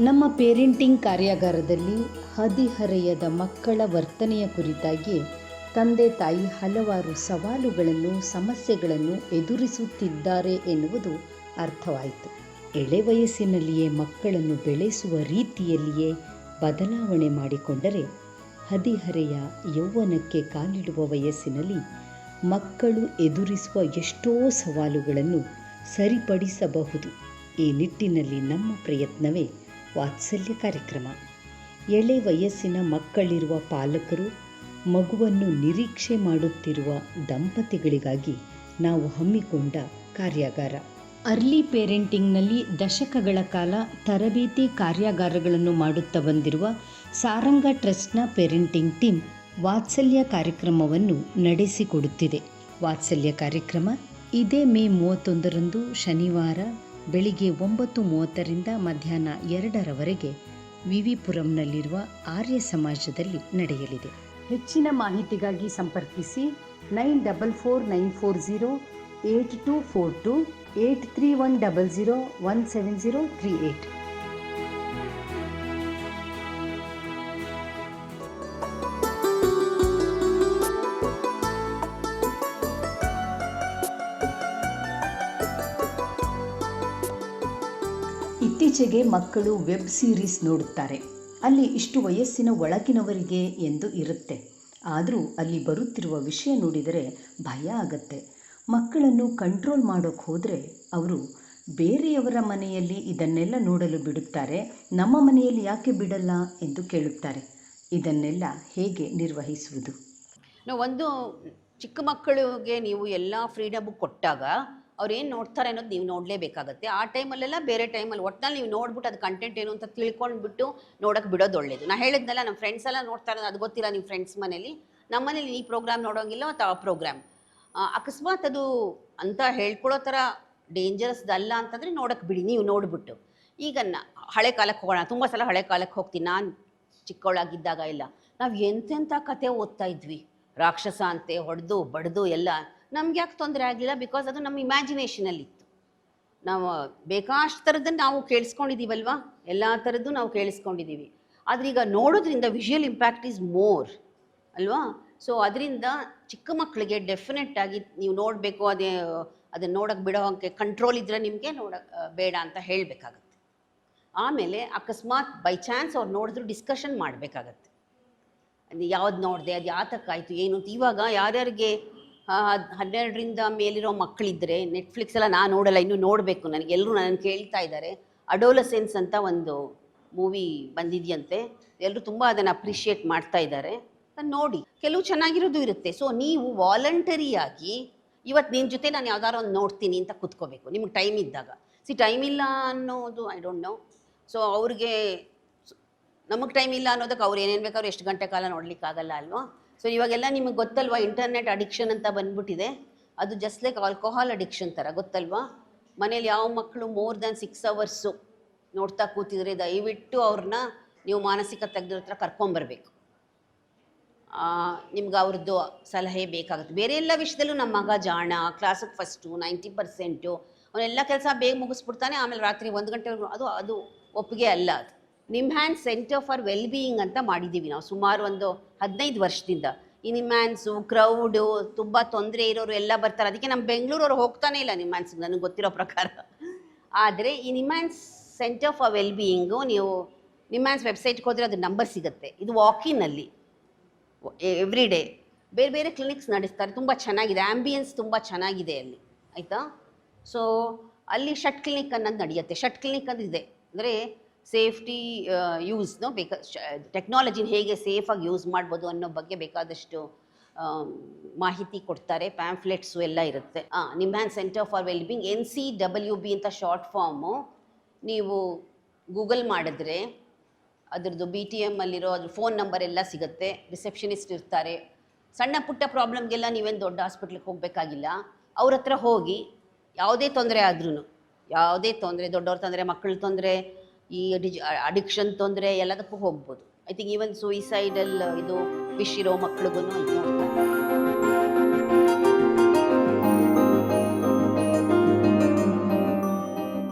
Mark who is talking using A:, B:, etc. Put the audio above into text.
A: ನಮ್ಮ ಪೇರೆಂಟಿಂಗ್ ಕಾರ್ಯಾಗಾರದಲ್ಲಿ ಹದಿಹರೆಯದ ಮಕ್ಕಳ ವರ್ತನೆಯ ಕುರಿತಾಗಿ ತಂದೆ ತಾಯಿ ಹಲವಾರು ಸವಾಲುಗಳನ್ನು, ಸಮಸ್ಯೆಗಳನ್ನು ಎದುರಿಸುತ್ತಿದ್ದಾರೆ ಎನ್ನುವುದು ಅರ್ಥವಾಯಿತು. ಎಳೆ ವಯಸ್ಸಿನಲ್ಲಿಯೇ ಮಕ್ಕಳನ್ನು ಬೆಳೆಸುವ ರೀತಿಯಲ್ಲಿಯೇ ಬದಲಾವಣೆ ಮಾಡಿಕೊಂಡರೆ ಹದಿಹರೆಯ ಯೌವನಕ್ಕೆ ಕಾಲಿಡುವ ವಯಸ್ಸಿನಲ್ಲಿ ಮಕ್ಕಳು ಎದುರಿಸುವ ಎಷ್ಟೋ ಸವಾಲುಗಳನ್ನು ಸರಿಪಡಿಸಬಹುದು. ಈ ನಿಟ್ಟಿನಲ್ಲಿ ನಮ್ಮ ಪ್ರಯತ್ನವೇ ವಾತ್ಸಲ್ಯ ಕಾರ್ಯಕ್ರಮ. ಎಳೆ ವಯಸ್ಸಿನ ಮಕ್ಕಳಿರುವ ಪಾಲಕರು ಮಗುವನ್ನು ನಿರೀಕ್ಷೆ ಮಾಡುತ್ತಿರುವ ದಂಪತಿಗಳಿಗಾಗಿ ನಾವು ಹಮ್ಮಿಕೊಂಡ ಕಾರ್ಯಾಗಾರ. ಅರ್ಲಿ ಪೇರೆಂಟಿಂಗ್ನಲ್ಲಿ ದಶಕಗಳ ಕಾಲ ತರಬೇತಿ ಕಾರ್ಯಾಗಾರಗಳನ್ನು ಮಾಡುತ್ತಾ ಬಂದಿರುವ ಸಾರಂಗ ಟ್ರಸ್ಟ್ನ ಪೇರೆಂಟಿಂಗ್ ಟೀಮ್ ವಾತ್ಸಲ್ಯ ಕಾರ್ಯಕ್ರಮವನ್ನು ನಡೆಸಿಕೊಡುತ್ತಿದೆ. ವಾತ್ಸಲ್ಯ ಕಾರ್ಯಕ್ರಮ ಇದೇ ಮೇ ಮೂವತ್ತೊಂದರಂದು ಶನಿವಾರ ಬೆಳಿಗ್ಗೆ ಒಂಬತ್ತು ಮೂವತ್ತರಿಂದ ಮಧ್ಯಾಹ್ನ ಎರಡರವರೆಗೆ ವಿವಿಪುರಂನಲ್ಲಿರುವ ಆರ್ಯ ಸಮಾಜದಲ್ಲಿ ನಡೆಯಲಿದೆ. ಹೆಚ್ಚಿನ ಮಾಹಿತಿಗಾಗಿ ಸಂಪರ್ಕಿಸಿ nine double four nine four zero eight two four two eight three one double zero one seven zero three eight ಇತ್ತೀಚೆಗೆ ಮಕ್ಕಳು ವೆಬ್ ಸೀರೀಸ್ ನೋಡುತ್ತಾರೆ. ಅಲ್ಲಿ ಇಷ್ಟು ವಯಸ್ಸಿನ ಒಳಗಿನವರಿಗೆ ಎಂದು ಇರುತ್ತೆ. ಆದರೂ ಅಲ್ಲಿ ಬರುತ್ತಿರುವ ವಿಷಯ ನೋಡಿದರೆ ಭಯ ಆಗತ್ತೆ. ಮಕ್ಕಳನ್ನು ಕಂಟ್ರೋಲ್ ಮಾಡೋಕ್ಕೆ ಹೋದರೆ ಅವರು ಬೇರೆಯವರ ಮನೆಯಲ್ಲಿ ಇದನ್ನೆಲ್ಲ ನೋಡಲು ಬಿಡುತ್ತಾರೆ. ನಮ್ಮ ಮನೆಯಲ್ಲಿ ಯಾಕೆ ಬಿಡಲ್ಲ ಎಂದು ಕೇಳುತ್ತಾರೆ. ಇದನ್ನೆಲ್ಲ ಹೇಗೆ ನಿರ್ವಹಿಸುವುದು?
B: ಒಂದು ಚಿಕ್ಕ ಮಕ್ಕಳಿಗೆ ನೀವು ಎಲ್ಲ ಫ್ರೀಡಮ್ ಕೊಟ್ಟಾಗ ಅವ್ರು ಏನು ನೋಡ್ತಾರೆ ಅನ್ನೋದು ನೀವು ನೋಡಲೇಬೇಕಾಗತ್ತೆ. ಆ ಟೈಮಲ್ಲೆಲ್ಲ ಬೇರೆ ಟೈಮಲ್ಲಿ ಒಟ್ಟಿನಲ್ಲಿ ನೀವು ನೋಡ್ಬಿಟ್ಟು ಅದು ಕಂಟೆಂಟ್ ಏನು ಅಂತ ತಿಳ್ಕೊಂಡ್ಬಿಟ್ಟು ನೋಡೋಕೆ ಬಿಡೋದು ಒಳ್ಳೇದು. ನಾ ಹೇಳಿದ್ನಲ್ಲ ನಮ್ಮ ಫ್ರೆಂಡ್ಸ್ ಎಲ್ಲ ನೋಡ್ತಾರೆ ಅದು ಗೊತ್ತಿಲ್ಲ ನಿಮ್ಮ ಫ್ರೆಂಡ್ಸ್ ಮನೇಲಿ. ನಮ್ಮ ಮನೇಲಿ ಈ ಪ್ರೋಗ್ರಾಮ್ ನೋಡೋಂಗಿಲ್ಲ ಅಥವಾ ಆ ಪ್ರೋಗ್ರಾಮ್ ಅಕಸ್ಮಾತ್ ಅದು ಅಂತ ಹೇಳ್ಕೊಳ್ಳೋ ಥರ ಡೇಂಜರಸ್ ಅಲ್ಲ ಅಂತಂದರೆ ನೋಡೋಕೆ ಬಿಡಿ, ನೀವು ನೋಡ್ಬಿಟ್ಟು. ಈಗ ನ, ಹಳೆ ಕಾಲಕ್ಕೆ ಹೋಗೋಣ, ತುಂಬ ಸಲ ಹಳೆ ಕಾಲಕ್ಕೆ ಹೋಗ್ತೀನಿ. ನಾನು ಚಿಕ್ಕವಳಾಗಿದ್ದಾಗ ಇಲ್ಲ ನಾವು ಎಂತೆಂಥ ಕತೆ ಓದ್ತಾ ಇದ್ವಿ. ರಾಕ್ಷಸ ಅಂತೆ, ಹೊಡೆದು, ಬಡ್ದು, ಎಲ್ಲ ನಮ್ಗೆ ಯಾಕೆ ತೊಂದರೆ ಆಗಲಿಲ್ಲ? ಬಿಕಾಸ್ ಅದು ನಮ್ಮ ಇಮ್ಯಾಜಿನೇಷನಲ್ಲಿ ಇತ್ತು. ನಾವು ಬೇಕಾಷ್ಟು ಥರದ್ದನ್ನು ನಾವು ಕೇಳಿಸ್ಕೊಂಡಿದ್ದೀವಲ್ವಾ ಎಲ್ಲ ಥರದ್ದು ನಾವು ಕೇಳಿಸ್ಕೊಂಡಿದ್ದೀವಿ ಆದ್ರೆ ಈಗ ನೋಡೋದ್ರಿಂದ ವಿಷುವಲ್ ಇಂಪ್ಯಾಕ್ಟ್ ಈಸ್ ಮೋರ್ ಅಲ್ವಾ? ಸೊ ಅದರಿಂದ ಚಿಕ್ಕ ಮಕ್ಕಳಿಗೆ ಡೆಫಿನೆಟ್ ಆಗಿ ನೀವು ನೋಡಬೇಕು, ಅದೇ, ಅದನ್ನ ನೋಡೋಕೆ ಬಿಡೋ ಕಂಟ್ರೋಲ್ ಇದ್ದರೆ ನಿಮಗೆ ನೋಡೋಕೆ ಬೇಡ ಅಂತ ಹೇಳಬೇಕಾಗತ್ತೆ. ಆಮೇಲೆ ಅಕಸ್ಮಾತ್ ಬೈ ಚಾನ್ಸ್ ಅವ್ರು ನೋಡಿದ್ರು ಡಿಸ್ಕಷನ್ ಮಾಡಬೇಕಾಗತ್ತೆ. ಅದು ಯಾವ್ದು ನೋಡಿದೆ, ಅದು ಯಾತಕ್ಕಾಯಿತು ಏನು ಅಂತ. ಇವಾಗ ಯಾರ್ಯಾರಿಗೆ ಹನ್ನೆರಡರಿಂದ ಮೇಲಿರೋ ಮಕ್ಕಳಿದ್ರೆ ನೆಟ್ಫ್ಲಿಕ್ಸ್ ಎಲ್ಲ ನಾನು ನೋಡಲ್ಲ, ಇನ್ನೂ ನೋಡಬೇಕು ನನಗೆ. ಎಲ್ಲರೂ ನನ್ನ ಕೇಳ್ತಾ ಇದ್ದಾರೆ. ಅಡೋಲಸೆನ್ಸ್ ಅಂತ ಒಂದು ಮೂವಿ ಬಂದಿದೆಯಂತೆ. ಎಲ್ಲರೂ ತುಂಬ ಅದನ್ನು ಅಪ್ರಿಷಿಯೇಟ್ ಮಾಡ್ತಾ ಇದ್ದಾರೆ. ನೋಡಿ. ಕೆಲವು ಚೆನ್ನಾಗಿರೋದು ಇರುತ್ತೆ. ಸೊ ನೀವು ವಾಲಂಟರಿಯಾಗಿ ಇವತ್ತು ನಿನ್ನ ಜೊತೆ ನಾನು ಯಾವ್ದಾರು ಒಂದು ನೋಡ್ತೀನಿ ಅಂತ ಕುತ್ಕೋಬೇಕು. ನಿಮ್ಗೆ ಟೈಮ್ ಇದ್ದಾಗ. ಸಿ ಟೈಮ್ ಇಲ್ಲ ಅನ್ನೋದು ಐ ಡೋಂಟ್ ನೋ ಸೊ ಅವ್ರಿಗೆ, ನಮಗೆ ಟೈಮ್ ಇಲ್ಲ ಅನ್ನೋದಕ್ಕೆ ಅವ್ರು ಏನೇನು ಬೇಕಾದ್ರೂ ಎಷ್ಟು ಗಂಟೆ ಕಾಲ ನೋಡಲಿಕ್ಕಾಗಲ್ಲ ಅಲ್ವಾ? ಸೊ ಇವಾಗೆಲ್ಲ ನಿಮಗೆ ಗೊತ್ತಲ್ವಾ ಇಂಟರ್ನೆಟ್ ಅಡಿಕ್ಷನ್ ಅಂತ ಬಂದ್ಬಿಟ್ಟಿದೆ. ಅದು ಜಸ್ಟ್ ಲೈಕ್ ಆಲ್ಕೋಹಾಲ್ ಅಡಿಕ್ಷನ್ ಥರ ಗೊತ್ತಲ್ವಾ? ಮನೇಲಿ ಯಾವ ಮಕ್ಕಳು ಮೋರ್ ದ್ಯಾನ್ ಸಿಕ್ಸ್ ಅವರ್ಸು ನೋಡ್ತಾ ಕೂತಿದ್ರೆ ದಯವಿಟ್ಟು ಅವ್ರನ್ನ ನೀವು ಮಾನಸಿಕ ತಜ್ಞರ ಹತ್ರ ಕರ್ಕೊಂಬರ್ಬೇಕು ನಿಮ್ಗೆ ಅವ್ರದ್ದು ಸಲಹೆ ಬೇಕಾಗುತ್ತೆ. ಬೇರೆ ಎಲ್ಲ ವಿಷಯದಲ್ಲೂ ನಮ್ಮ ಮಗ ಜಾಣ ಕ್ಲಾಸಿಗೆ ಫಸ್ಟು ನೈಂಟಿ ಪರ್ಸೆಂಟು ಅವನೆಲ್ಲ ಕೆಲಸ ಬೇಗ ಮುಗಿಸ್ಬಿಡ್ತಾನೆ, ಆಮೇಲೆ ರಾತ್ರಿ ಒಂದು ಗಂಟೆವರೆಗೂ ಅದು ಅದು ಒಪ್ಪಿಗೆ ಅಲ್ಲ ಅದು. NIMHANS centre for well being ಅಂತ ಮಾಡಿದ್ದೀವಿ ನಾವು ಸುಮಾರು ಒಂದು ಹದಿನೈದು ವರ್ಷದಿಂದ. ಈ ನಿಮ್ಹ್ಯಾನ್ಸು ಕ್ರೌಡು ತುಂಬ ತೊಂದರೆ ಇರೋರು ಎಲ್ಲ ಬರ್ತಾರೆ. ಅದಕ್ಕೆ ನಮ್ಮ ಬೆಂಗಳೂರವ್ರು ಹೋಗ್ತಾನೆ ಇಲ್ಲ ನಿಮ್ಹ್ಯಾನ್ಸ್ಗೆ ನನಗೆ ಗೊತ್ತಿರೋ ಪ್ರಕಾರ. ಆದರೆ ಈ NIMHANS centre for well being ನೀವು ನಿಮ್ಹ್ಯಾನ್ಸ್ ವೆಬ್ಸೈಟ್ಗೆ ಹೋದರೆ ಅದು ನಂಬರ್ ಸಿಗುತ್ತೆ. ಇದು ವಾಕಿನಲ್ಲಿ ಎವ್ರಿ ಡೇ ಬೇರೆ ಬೇರೆ ಕ್ಲಿನಿಕ್ಸ್ ನಡೆಸ್ತಾರೆ, ತುಂಬ ಚೆನ್ನಾಗಿದೆ. ಆ್ಯಂಬಿಯನ್ಸ್ ತುಂಬ ಚೆನ್ನಾಗಿದೆ ಅಲ್ಲಿ. ಆಯಿತಾ? ಸೊ ಅಲ್ಲಿ ಷಟ್ ಕ್ಲಿನಿಕ್ ಅನ್ನೋದು ನಡೆಯುತ್ತೆ. ಷಟ್ ಕ್ಲಿನಿಕ್ ಅದು ಇದೆ ಅಂದರೆ ಸೇಫ್ಟಿ ಯೂಸ್ನು ಬೇಕ ಟೆಕ್ನಾಲಜಿನ ಹೇಗೆ ಸೇಫಾಗಿ ಯೂಸ್ ಮಾಡ್ಬೋದು ಅನ್ನೋ ಬಗ್ಗೆ ಬೇಕಾದಷ್ಟು ಮಾಹಿತಿ ಕೊಡ್ತಾರೆ. ಪ್ಯಾಂಫ್ಲೆಟ್ಸು ಎಲ್ಲ ಇರುತ್ತೆ. ಹಾಂ ನಿಮ್ಹ್ಯಾನ್ centre for wellbeing N C W B ಅಂತ ಶಾರ್ಟ್ ಫಾರ್ಮು ನೀವು ಗೂಗಲ್ ಮಾಡಿದ್ರೆ ಅದರದ್ದು ಬಿ ಟಿ ಎಮ್ಮಲ್ಲಿರೋ ಅದ್ರ ಫೋನ್ ನಂಬರ್ ಎಲ್ಲ ಸಿಗುತ್ತೆ. ರಿಸೆಪ್ಷನಿಸ್ಟ್ ಇರ್ತಾರೆ. ಸಣ್ಣ ಪುಟ್ಟ ಪ್ರಾಬ್ಲಮ್ಗೆಲ್ಲ ನೀವೇನು ದೊಡ್ಡ ಹಾಸ್ಪಿಟ್ಲಿಗೆ ಹೋಗಬೇಕಾಗಿಲ್ಲ. ಅವ್ರ ಹತ್ರ ಹೋಗಿ ಯಾವುದೇ ತೊಂದರೆ ಆದ್ರೂ ಯಾವುದೇ ತೊಂದರೆ, ದೊಡ್ಡವ್ರ ತೊಂದರೆ, ಮಕ್ಕಳ ತೊಂದರೆ ಈ ಡಿಜ್ ಅಡಿಕ್ಷನ್ ತೊಂದರೆ ಎಲ್ಲದಕ್ಕೂ ಹೋಗ್ಬೋದು. ಐ ಥಿಂಕ್ ಈವನ್ ಸೂಯಿಸೈಡಲ್ ಇದು ವಿಶ್ ಇರೋ ಮಕ್ಳಿಗೂ ನೋಡ್ತಾರೆ